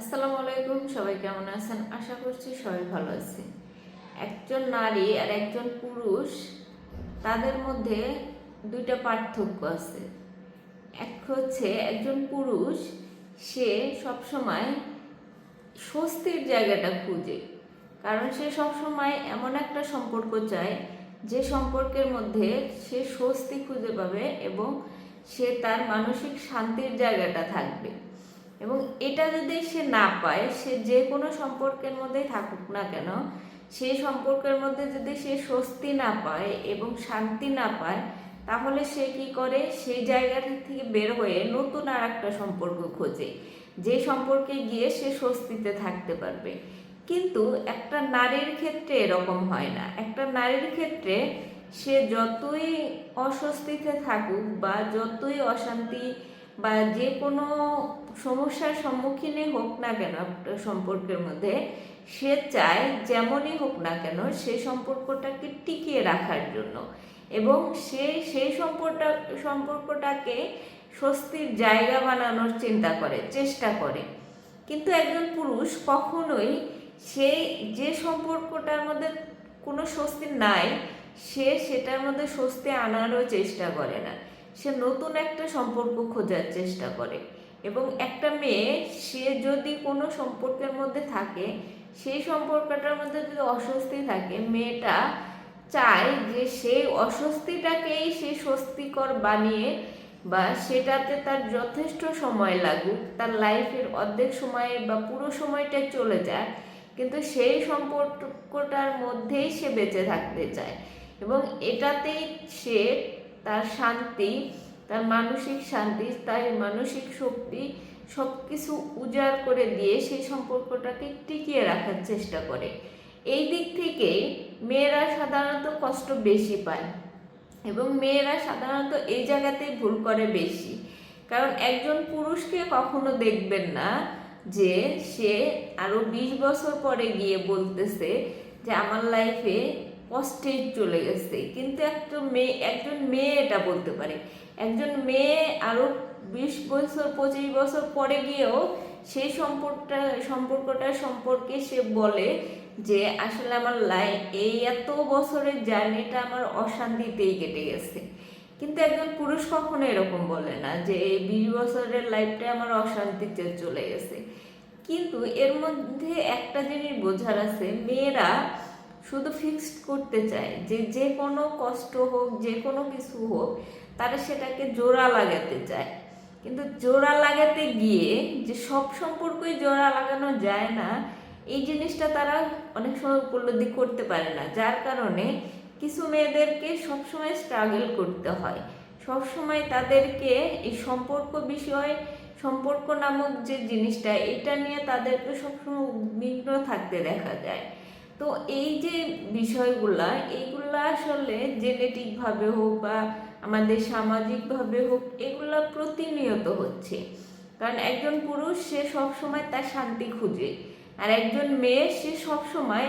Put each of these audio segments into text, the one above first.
আসসালামু আলাইকুম, সবাই কেমন আছেন? আশা করছি সবাই ভালো আছে। একজন নারী আর একজন পুরুষ, তাদের মধ্যে দুইটা পার্থক্য আছে। এক হচ্ছে একজন পুরুষ, সে সবসময় স্বস্তির জায়গাটা খুঁজে। কারণ সে সবসময় এমন একটা সম্পর্ক চায়, যে সম্পর্কের মধ্যে সে স্বস্তি খুঁজে পাবে এবং সে তার মানসিক শান্তির জায়গাটা থাকবে। এবং এটা যদি সে না পায়, সে যে কোনো সম্পর্কের মধ্যেই থাকুক না কেন, সেই সম্পর্কের মধ্যে যদি সে স্বস্তি না পায় এবং শান্তি না পায়, তাহলে সে কি করে? সেই জায়গাটা থেকে বের হয়ে নতুন আর একটা সম্পর্ক খোঁজে, যে সম্পর্কে গিয়ে সে স্বস্তিতে থাকতে পারবে। কিন্তু একটা নারীর ক্ষেত্রে এরকম হয় না। একটা নারীর ক্ষেত্রে সে যতই অস্বস্তিতে থাকুক বা যতই অশান্তি বা যে কোনো সমস্যার সম্মুখীনই হোক না কেন সম্পর্কের মধ্যে, সে চায় যেমনই হোক না কেন সে সম্পর্কটাকে টিকিয়ে রাখার জন্য। এবং সে সেই সম্পর্কটা সম্পর্কটাকে স্বস্তির জায়গা বানানোর চিন্তা করে, চেষ্টা করে। কিন্তু একজন পুরুষ কখনোই সে, যে সম্পর্কটার মধ্যে কোনো স্বস্তি নাই, সে সেটার মধ্যে স্বস্তি আনারও চেষ্টা করে না। সে নতুন একটা সম্পর্ক খোঁজার চেষ্টা করে। এবং একটা মেয়ে, সে যদি কোনো সম্পর্কের মধ্যে থাকে, সেই সম্পর্কটার মধ্যে যদি অস্বস্তি থাকে, মেয়েটা চায় যে সেই অস্বস্তিটাকেই সে স্বস্তিকর বানিয়ে বা সেটাতে তার যথেষ্ট সময় লাগুক, তার লাইফের অর্ধেক সময়ে বা পুরো সময়টা চলে যায়, কিন্তু সেই সম্পর্কটার মধ্যেই সে বেঁচে থাকতে চায়। এবং এটাতেই সে তার শান্তি, তার মানসিক শান্তি, তার মানসিক শক্তি সব কিছু উজাড় করে দিয়ে সেই সম্পর্কটাকে টিকিয়ে রাখার চেষ্টা করে। এই দিক থেকে মেয়েরা সাধারণত কষ্ট বেশি পায় এবং মেয়েরা সাধারণত এই জায়গাতেই ভুল করে বেশি। কারণ একজন পুরুষকে কখনো দেখবেন না যে সে আরও বিশ বছর পরে গিয়ে বলতেছে যে, আমার লাইফে কষ্টেই চলে গেছে। কিন্তু একটা মেয়ে, একজন মেয়ে এটা বলতে পারে। একজন মেয়ে আরও বিশ বছর, পঁচিশ বছর পরে গিয়েও সেই সম্পর্কটা সম্পর্কটা সম্পর্কে সে বলে যে, আসলে আমার লাই, এই এত বছরের জার্নিটা আমার অশান্তিতেই কেটে গেছে। কিন্তু একজন পুরুষ কখনো এরকম বলে না যে, এই বিশ বছরের লাইফটা আমার অশান্তিতে চলে গেছে। কিন্তু এর মধ্যে একটা জিনিস বোঝার আছে, মেয়েরা শুধু ফিক্সড করতে চায়। যে যে কোনো কষ্ট হোক, যে কোনো কিছু হোক, তারা সেটাকে জোড়া লাগাতে চায়। কিন্তু জোড়া লাগাতে গিয়ে যে সব সম্পর্কই জোড়া লাগানো যায় না, এই জিনিসটা তারা অনেক সময় উপলব্ধি করতে পারে না। যার কারণে কিছু মেয়েদেরকে সবসময় স্ট্রাগল করতে হয়। সবসময় তাদেরকে এই সম্পর্ক বিষয়, সম্পর্ক নামক যে জিনিসটা, এটা নিয়ে তাদেরকে সবসময় উদ্বিগ্ন থাকতে দেখা যায়। তো এই যে বিষয়গুলা এইগুলা আসলে জেনেটিকভাবে হোক বা আমাদের সামাজিকভাবে হোক, এগুলা প্রতিনিয়ত হচ্ছে। কারণ একজন পুরুষ, সে সবসময় তার শান্তি খুঁজে। আর একজন মেয়ে, সে সবসময়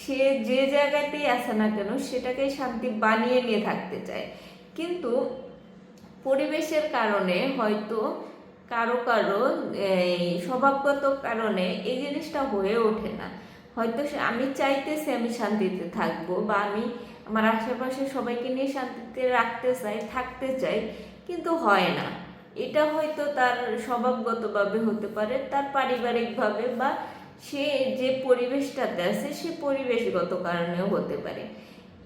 সে যে জায়গাতেই আসে না কেন সেটাকে শান্তি বানিয়ে নিয়ে থাকতে চায়। কিন্তু পরিবেশের কারণে হয়তো কারও কারও স্বভাবগত কারণে এই জিনিসটা হয়ে ওঠে না। হয়তো আমি চাইতেছি আমি শান্তিতে থাকব বা আমি আমার আশেপাশে সবাইকে নিয়ে শান্তিতে রাখতে চাই, থাকতে চাই, কিন্তু হয় না। এটা হয়তো তার স্বভাবগতভাবে হতে পারে, তার পারিবারিকভাবে বা সে যে পরিবেশটাতে আছে, সে পরিবেশগত কারণেও হতে পারে।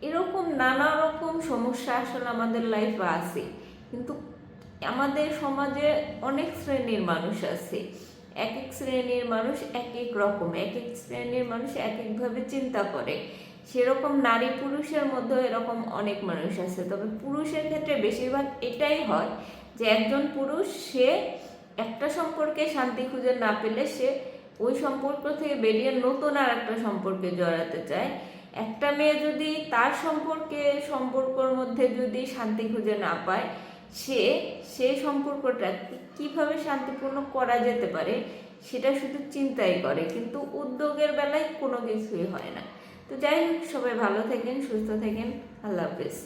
এরকম নানা রকম সমস্যা আসলে আমাদের লাইফে আছে। কিন্তু আমাদের সমাজে অনেক শ্রেণির মানুষ আছে। এক এক শ্রেণির মানুষ এক এক রকম, এক এক শ্রেণির মানুষ এক একভাবে চিন্তা করে। সেরকম নারী পুরুষের মধ্যে এরকম অনেক মানুষ আছে। তবে পুরুষের ক্ষেত্রে বেশিরভাগ এটাই হয় যে একজন পুরুষ, সে একটা সম্পর্কে শান্তি খুঁজে না পেলে সে ওই সম্পর্ক থেকে বেরিয়ে নতুন আর একটা সম্পর্কে জড়াতে চায়। একটা মেয়ে যদি তার সম্পর্কে, সম্পর্কর মধ্যে যদি শান্তি খুঁজে না পায় সে সেই সম্পর্কটা কীভাবে শান্তিপূর্ণ করা যেতে পারে সেটা শুধু চিন্তাই করে, কিন্তু উদ্যোগের বেলায় কোনো কিছুই হয় না। তো যাই হোক, সবাই ভালো থাকেন, সুস্থ থাকেন, আল্লাহ হাফেজ।